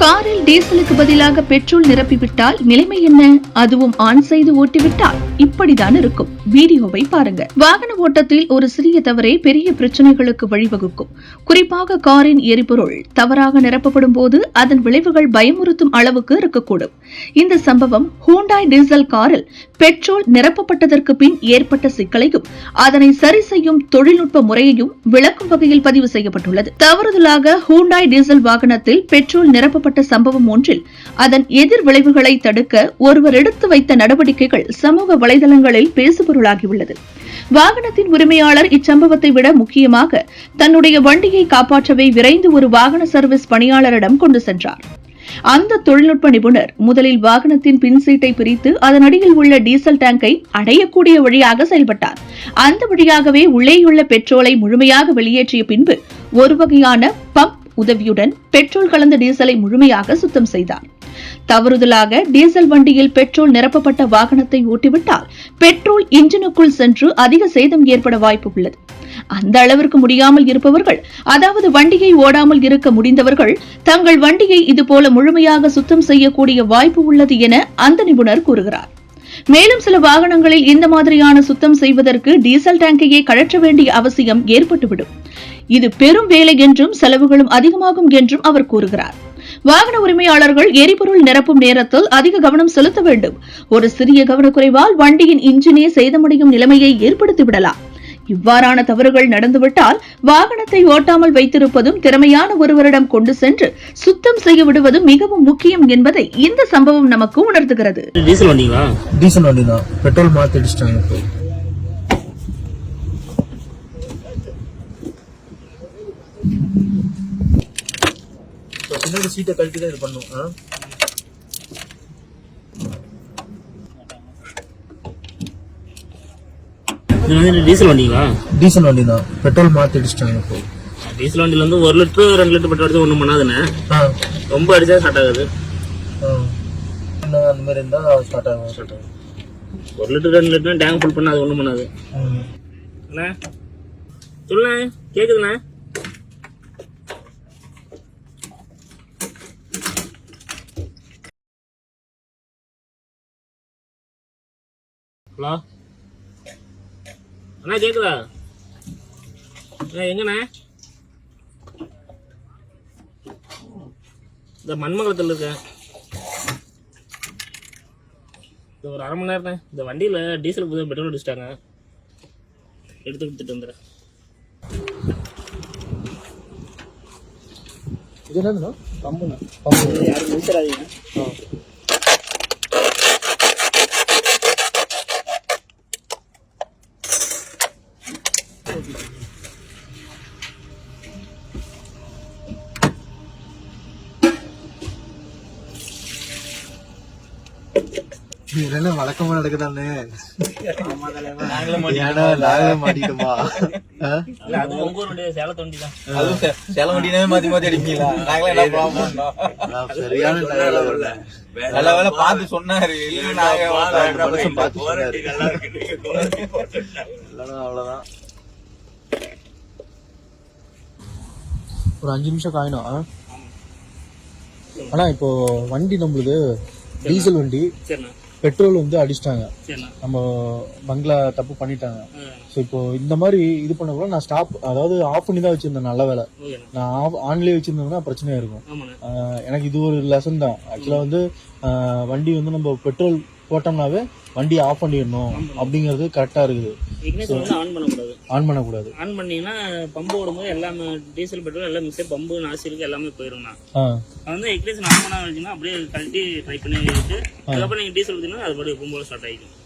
காரில் டீசலுக்கு பதிலாக பெட்ரோல் நிரப்பிவிட்டால் நிலைமை என்ன? அதுவும் ஆன் செய்து ஓட்டிவிட்டால் இப்படிதான் இருக்கும். வீடியோவை பாருங்க. வாகன ஓட்டத்தில் ஒரு சிறிய தவறே பெரிய பிரச்சனைகளுக்கு வழிவகுக்கும். குறிப்பாக காரின் எரிபொருள் தவறாக நிரப்பப்படும் போது அதன் விளைவுகள் பயமுறுத்தும் அளவுக்கு இருக்கக்கூடும். இந்த சம்பவம் ஹூண்டாய் டீசல் காரில் பெட்ரோல் நிரப்பப்பட்டதற்கு பின் ஏற்பட்ட சிக்கலையும் அதனை சரி செய்யும் தொழில்நுட்ப முறையையும் விளக்கும் வகையில் பதிவு செய்யப்பட்டுள்ளது. தவறுதலாக ஹூண்டாய் டீசல் வாகனத்தில் பெட்ரோல் நிரப்பப்பட்ட ஏற்பட்ட சம்பவம் ஒன்றில் அதன் எதிர் விளைவுகளை தடுக்க ஒருவர் எடுத்து வைத்த நடவடிக்கைகள் சமூக வலைதளங்களில் பேசுபொருளாகியுள்ளது. வாகனத்தின் உரிமையாளர் இச்சம்பவத்தை விட முக்கியமாக தன்னுடைய வண்டியை காப்பாற்றவே விரைந்து ஒரு வாகன சர்வீஸ் பணியாளரிடம் கொண்டு சென்றார். அந்த தொழில்நுட்ப நிபுணர் முதலில் வாகனத்தின் பின் சீட்டை பிரித்து அதன் அடியில் உள்ள டீசல் டேங்கை அடையக்கூடிய வழியாக செயல்பட்டார். அந்த வழியாகவே உள்ளேயுள்ள பெட்ரோலை முழுமையாக வெளியேற்றிய பின்பு ஒரு வகையான உதவியுடன் பெட்ரோல் கலந்த டீசலை முழுமையாக சுத்தம் செய்தார். தவறுதலாக டீசல் வண்டியில் பெட்ரோல் நிரப்பப்பட்ட வாகனத்தை ஓட்டிவிட்டால் பெட்ரோல் இன்ஜினுக்குள் சென்று அதிக சேதம் ஏற்பட வாய்ப்பு உள்ளது. அந்த அளவிற்கு முடியாமல் இருப்பவர்கள் அதாவது வண்டியை ஓடாமல் இருக்க முடிந்தவர்கள் தங்கள் வண்டியை இதுபோல முழுமையாக சுத்தம் செய்யக்கூடிய வாய்ப்பு உள்ளது என அந்த நிபுணர் கூறுகிறார். மேலும் சில வாகனங்களில் இந்த மாதிரியான சுத்தம் செய்வதற்கு டீசல் டேங்கையே கழற்ற வேண்டிய அவசியம் ஏற்பட்டுவிடும். இது பெரும் வேலை என்றும் செலவுகளும் அதிகமாகும் என்றும் அவர் கூறுகிறார். வாகன உரிமையாளர்கள் எரிபொருள் நிரப்பும் நேரத்தில் அதிக கவனம் செலுத்த வேண்டும். ஒரு சிறிய கவனக்குறைவால் வண்டியின் இன்ஜினே சேதமடையும் நிலைமையை ஏற்படுத்தி விடலாம் இவ்வாறான தவறுகள் நடந்துவிட்டால் வாகனத்தை ஓட்டாமல் வைத்திருப்பதும் திறமையான ஒருவரிடம் கொண்டு சென்று சுத்தம் செய்ய விடுவதும் மிகவும் முக்கியம் என்பதை இந்த சம்பவம் நமக்கு உணர்த்துகிறது. டீசல் வண்டிங்களா? டீசல் வண்டி தான். பெட்ரோல் அடிச்சிட்டாங்க பின்னாடி சீட்டை கழட்டி தான் இது பண்ணும். இது வந்து டீசல் வண்டிங்களா? டீசல் வண்டி தான். பெட்ரோல் மாற்றி அடிச்சிட்டாங்க இப்போ. டீசல் வண்டியில் வந்து ஒரு லிட்டர் ரெண்டு லிட்டர் பெட்ரோல் அடிச்சா ஒன்றும் பண்ணாதுண்ணே? ரொம்ப அடிச்சா ஸ்டார்ட் ஆகுது. அந்த மாதிரி இருந்தால் ஸ்டார்ட் ஆகும் ஸ்டார்ட் ஆகுது ஒரு லிட்டர் ரெண்டு லிட்டர் டேங்க் ஃபுல் பண்ணா அது ஒன்றும் பண்ணாது. அண்ணா சொல்லுண்ணே கேட்குதுண்ணே ஹலோ? அண்ணா கேக்குதா? அண்ணா எங்கண்ணா? இந்த மண்மங்கலத்தில் இருக்கேன் இந்த ஒரு அரை மணி நேரம் இந்த வண்டியில் டீசல் புதுசாக பெட்ரோல் அடிச்சிட்டாங்க. எடுத்து கொடுத்துட்டு வந்துடுறேன். இது என்னதுண்ணா? கம்புண்ணா. யாரும் நிறுத்தராதீங்க இது என்ன வழக்கமா நடக்குதானே ஏன்னா நாங்களே மாட்டிட்டோமா ஆ? இல்ல, அது உங்க ஊருடைய சேலத்து வண்டி தான். அதுவும் செ- செல வண்டினே மாத்தி மாத்தி அடிப்பீங்களா? சரியான. நல்ல வேலை பார்த்து சொன்னாரு. அவ்வளவுதான். ஒரு அஞ்சு நிமிஷம் காயணும் ஆ? ஆனா இப்போ வண்டி நம்மளுது டீசல் வண்டி பெட்ரோல் வந்து அடிச்சிட்டாங்க. நம்ம பங்களா தப்பு பண்ணிட்டாங்க. ஸோ இப்போ இந்த மாதிரி இது பண்ண கூட நான் ஸ்டாப் அதாவது ஆஃப் பண்ணி தான் வச்சிருந்தேன் நல்ல வேலை. நான் ஆஃப் ஆன்லேயே வச்சிருந்தேன்னா பிரச்சனையா இருக்கும். எனக்கு இது ஒரு லெசன் தான். ஆக்சுவலாக வந்து வண்டி வந்து நம்ம பெட்ரோல் போட்டோம்னாவே வண்டியை ஆஃப் பண்ணிடணும். அப்படிங்கிறது கரெக்டாக இருக்குது. இக்னேஷன் வந்து ஆன் பண்ணக்கூடாது. ஆன் பண்ணக்கூடாது. ஆன் பண்ணீங்கன்னா பம்பு ஓடும்போது எல்லாமே டீசல் பெட்ரோல் எல்லாம் மிக்சர் பம்பு நாசிருக்கு எல்லாமே அது வந்து இக்னேஷன் ஆன் பண்ணா அப்படியே கழட்டி ட்ரை பண்ணி வச்சுட்டு அதுக்கப்புறம் நீங்கள் டீசல் ஊற்றினா அது பாட்டு எப்பவும் போல ஸ்டார்ட் ஆகிக்கும்